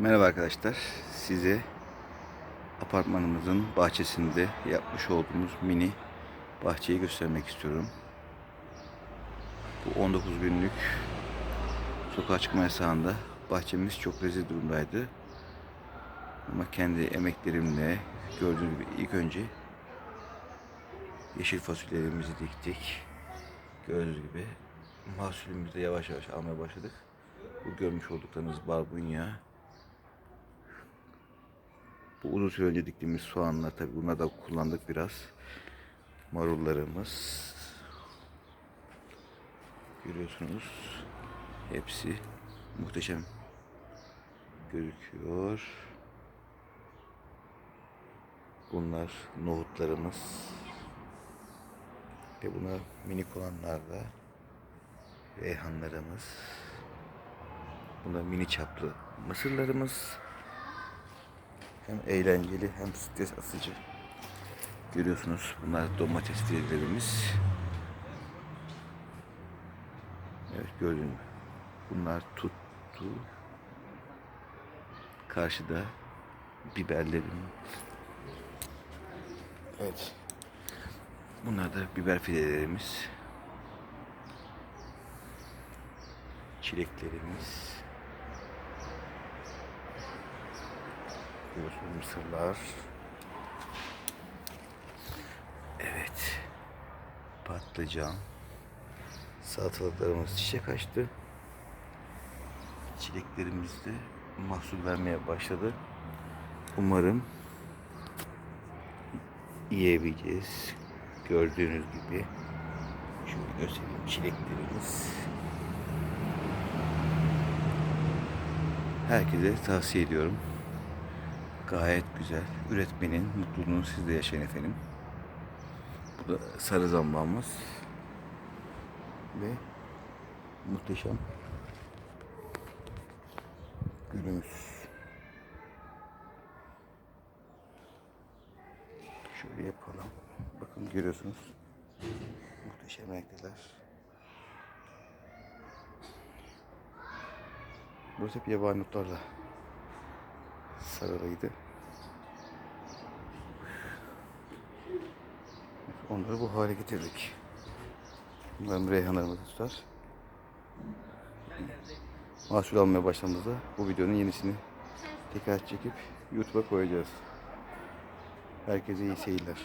Merhaba arkadaşlar. Size apartmanımızın bahçesinde yapmış olduğumuz mini bahçeyi göstermek istiyorum. Bu 19 günlük sokağa çıkma yasağında bahçemiz çok rezil durumdaydı. Ama kendi emeklerimle gördüğünüz gibi ilk önce yeşil fasulyelerimizi diktik. Gördüğünüz gibi mahsulümüzü de yavaş yavaş almaya başladık. Bu görmüş olduklarınız barbunya. Bu uzun süre önce diktiğimiz soğanlar tabi bunları da kullandık biraz. Marullarımız. Görüyorsunuz. Hepsi muhteşem gözüküyor. Bunlar nohutlarımız. Ve buna minik olanlar da reyhanlarımız. Bunlar mini çaplı mısırlarımız. Hem eğlenceli hem stres asıcı. Görüyorsunuz bunlar domates fidelerimiz. Evet gördün mü? Bunlar tuttu. Karşıda biberlerim. Evet. Bunlar da biber fidelerimiz. Çileklerimiz. Görüyorsunuz mısırlar. Evet. Patlıcan. Salatalıklarımız çiçek açtı. Çileklerimiz de mahsul vermeye başladı. Umarım yiyebileceğiz. Gördüğünüz gibi. Şöyle göstereyim çileklerimiz. Herkese tavsiye ediyorum. Gayet güzel. Üretmenin mutluluğunu siz de yaşayın efendim. Bu da sarı zambağımız. Ve muhteşem gülümüz. Şöyle yapalım. Bakın görüyorsunuz. Muhteşem renkler. Burası hep yabani otlarla sarılıydı. Onları bu hale getirdik. Bunların reyhanlarımızı tutar. Mahsul almaya başladığımızda bu videonun yenisini tekrar çekip YouTube'a koyacağız. Herkese iyi seyirler.